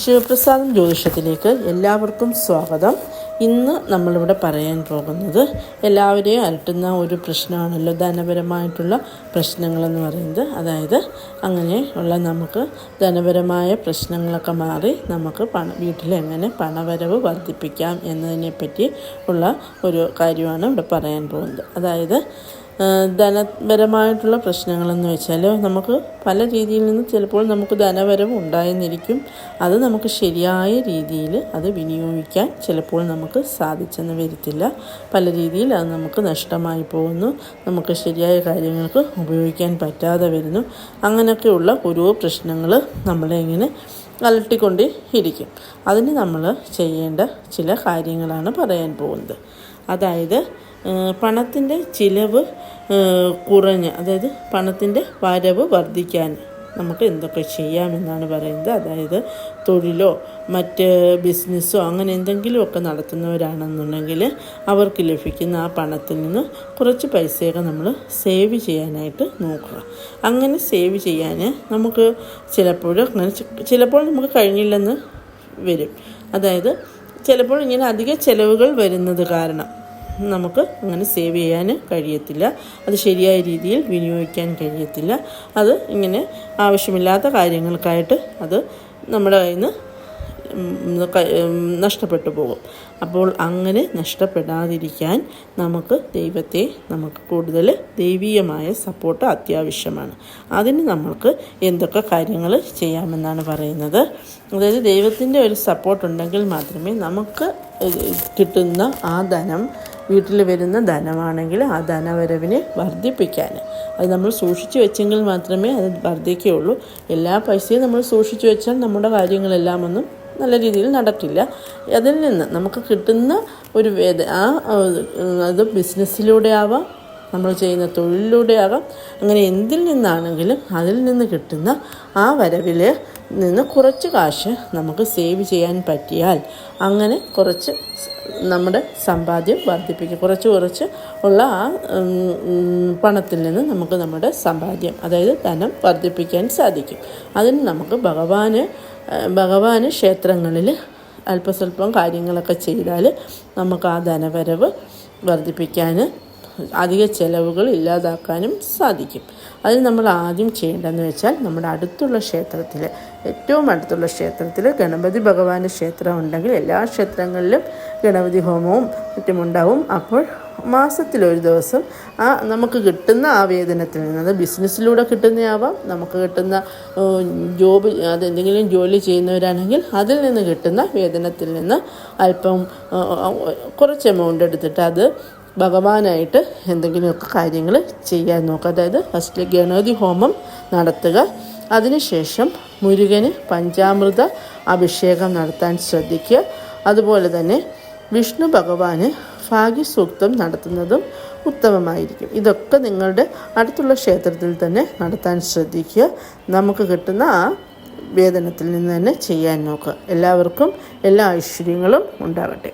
ശിവപ്രസാദം ജ്യോതിഷത്തിലേക്ക് എല്ലാവർക്കും സ്വാഗതം. ഇന്ന് നമ്മളിവിടെ പറയാൻ പോകുന്നത് എല്ലാവരെയും അലട്ടുന്ന ഒരു പ്രശ്നമാണല്ലോ ധനപരമായിട്ടുള്ള പ്രശ്നങ്ങളെന്ന് പറയുന്നത്. അതായത് അങ്ങനെ ഉള്ള നമുക്ക് ധനപരമായ പ്രശ്നങ്ങളൊക്കെ മാറി നമുക്ക് പണ വീട്ടിലെങ്ങനെ പണവരവ് വർദ്ധിപ്പിക്കാം എന്നതിനെപ്പറ്റി ഉള്ള ഒരു കാര്യമാണ് ഇവിടെ പറയാൻ പോകുന്നത്. അതായത് ധനപരമായിട്ടുള്ള പ്രശ്നങ്ങളെന്ന് വെച്ചാൽ നമുക്ക് പല രീതിയിൽ നിന്ന് ചിലപ്പോൾ നമുക്ക് ധനവരവ് ഉണ്ടായെന്നിരിക്കും. അത് നമുക്ക് ശരിയായ രീതിയിൽ അത് വിനിയോഗിക്കാൻ ചിലപ്പോൾ നമുക്ക് സാധിച്ചെന്ന് വരത്തില്ല. പല രീതിയിൽ അത് നമുക്ക് നഷ്ടമായി പോകുന്നു. നമുക്ക് ശരിയായ കാര്യങ്ങൾക്ക് ഉപയോഗിക്കാൻ പറ്റാതെ വരുന്നു. അങ്ങനെയൊക്കെയുള്ള ഓരോ പ്രശ്നങ്ങൾ നമ്മളെ ഇങ്ങനെ അലട്ടിക്കൊണ്ട് ഇരിക്കും. അതിന് നമ്മൾ ചെയ്യേണ്ട ചില കാര്യങ്ങളാണ് പറയാൻ പോകുന്നത്. അതായത് പണത്തിന്റെ ചിലവ് കുറഞ്ഞ് അതായത് പണത്തിന്റെ വരവ് വർദ്ധിക്കാൻ നമുക്ക് എന്തൊക്കെ ചെയ്യാമെന്നാണ് പറയുന്നത്. അതായത് തൊഴിലോ മറ്റ് ബിസിനസ്സോ അങ്ങനെ എന്തെങ്കിലുമൊക്കെ നടത്തുന്നവരാണെന്നുണ്ടെങ്കിൽ അവർക്ക് ലഭിക്കുന്ന ആ പണത്തിൽ നിന്ന് കുറച്ച് പൈസയൊക്കെ നമ്മൾ സേവ് ചെയ്യാനായിട്ട് നോക്കുക. അങ്ങനെ സേവ് ചെയ്യാൻ നമുക്ക് ചിലപ്പോൾ അങ്ങനെ ചിലപ്പോൾ നമുക്ക് കഴിഞ്ഞില്ലെന്ന് വരും. അതായത് ചിലപ്പോൾ ഇങ്ങനെ അധിക ചിലവുകൾ വരുന്നത് കാരണം നമുക്ക് അങ്ങനെ സേവ് ചെയ്യാൻ കഴിയത്തില്ല. അത് ശരിയായ രീതിയിൽ വിനിയോഗിക്കാൻ കഴിയത്തില്ല. അത് ഇങ്ങനെ ആവശ്യമില്ലാത്ത കാര്യങ്ങൾക്കായിട്ട് അത് നമ്മുടെ കയ്യിൽ നിന്ന് നഷ്ടപ്പെട്ടു പോകും. അപ്പോൾ അങ്ങനെ നഷ്ടപ്പെടാതിരിക്കാൻ നമുക്ക് ദൈവത്തെ നമുക്ക് കൂടുതൽ ദൈവീയമായ സപ്പോർട്ട് അത്യാവശ്യമാണ്. അതിന് നമ്മൾക്ക് എന്തൊക്കെ കാര്യങ്ങൾ ചെയ്യാമെന്നാണ് പറയുന്നത്. അതായത് ദൈവത്തിന്റെ ഒരു സപ്പോർട്ട് ഉണ്ടെങ്കിൽ മാത്രമേ നമുക്ക് കിട്ടുന്ന ആ ധനം വീട്ടിൽ വരുന്ന ധനമാണെങ്കിൽ ആ ധനവരവിനെ വർദ്ധിപ്പിക്കാൻ. അത് നമ്മൾ സൂക്ഷിച്ചു വെച്ചെങ്കിൽ മാത്രമേ അത് വർദ്ധിക്കുകയുള്ളൂ. എല്ലാ പൈസയും നമ്മൾ സൂക്ഷിച്ചു വെച്ചാൽ നമ്മുടെ കാര്യങ്ങളെല്ലാം ഒന്നും നല്ല രീതിയിൽ നടക്കില്ല. അതിൽ നിന്ന് നമുക്ക് കിട്ടുന്ന ഒരു വേദ ആ അത് ബിസിനസ്സിലൂടെ ആവാം നമ്മൾ ചെയ്യുന്ന തൊഴിലിലൂടെ ആകാം അങ്ങനെ എന്തിൽ നിന്നാണെങ്കിലും അതിൽ നിന്ന് കിട്ടുന്ന ആ വരവിൽ നിന്ന് കുറച്ച് കാശ് നമുക്ക് സേവ് ചെയ്യാൻ പറ്റിയാൽ അങ്ങനെ കുറച്ച് നമ്മുടെ സമ്പാദ്യം വർദ്ധിപ്പിക്കും. കുറച്ച് കുറച്ച് ഉള്ള ആ പണത്തിൽ നിന്ന് നമുക്ക് നമ്മുടെ സമ്പാദ്യം അതായത് ധനം വർദ്ധിപ്പിക്കാൻ സാധിക്കും. അതിന് നമുക്ക് ഭഗവാന് ഭഗവാന് ക്ഷേത്രങ്ങളിൽ അല്പസ്വല്പം കാര്യങ്ങളൊക്കെ ചെയ്താൽ നമുക്ക് ആ ധനവരവ് വർദ്ധിപ്പിക്കാൻ അധിക ചിലവുകൾ ഇല്ലാതാക്കാനും സാധിക്കും. അതിന് നമ്മൾ ആദ്യം ചെയ്യേണ്ടതെന്ന് വെച്ചാൽ നമ്മുടെ അടുത്തുള്ള ക്ഷേത്രത്തിൽ ഏറ്റവും അടുത്തുള്ള ക്ഷേത്രത്തിൽ ഗണപതി ഭഗവാന്റെ ക്ഷേത്രം ഉണ്ടെങ്കിൽ എല്ലാ ക്ഷേത്രങ്ങളിലും ഗണപതി ഹോമവും മറ്റുമുണ്ടാവും. അപ്പോൾ മാസത്തിലൊരു ദിവസം ആ നമുക്ക് കിട്ടുന്ന ആ വേതനത്തിൽ നിന്ന് അത് ബിസിനസ്സിലൂടെ കിട്ടുന്നതാവാം നമുക്ക് കിട്ടുന്ന ജോബ് അതെന്തെങ്കിലും ജോലി ചെയ്യുന്നവരാണെങ്കിൽ അതിൽ നിന്ന് കിട്ടുന്ന വേതനത്തിൽ നിന്ന് അല്പം കുറച്ച് എമൗണ്ട് എടുത്തിട്ട് അത് ഭഗവാനായിട്ട് എന്തെങ്കിലുമൊക്കെ കാര്യങ്ങൾ ചെയ്യാൻ നോക്കുക. അതായത് ഫസ്റ്റ് ഗണപതി ഹോമം നടത്തുക. അതിനുശേഷം മുരുകന് പഞ്ചാമൃത അഭിഷേകം നടത്താൻ ശ്രദ്ധിക്കുക. അതുപോലെ തന്നെ വിഷ്ണു ഭഗവാന് ഭാഗ്യസൂക്തം നടത്തുന്നതും ഉത്തമമായിരിക്കും. ഇതൊക്കെ നിങ്ങളുടെ അടുത്തുള്ള ക്ഷേത്രത്തിൽ തന്നെ നടത്താൻ ശ്രദ്ധിക്കുക. നമുക്ക് കിട്ടുന്ന ആ വേതനത്തിൽ നിന്ന് തന്നെ ചെയ്യാൻ നോക്കുക. എല്ലാവർക്കും എല്ലാ ഐശ്വര്യങ്ങളും ഉണ്ടാകട്ടെ.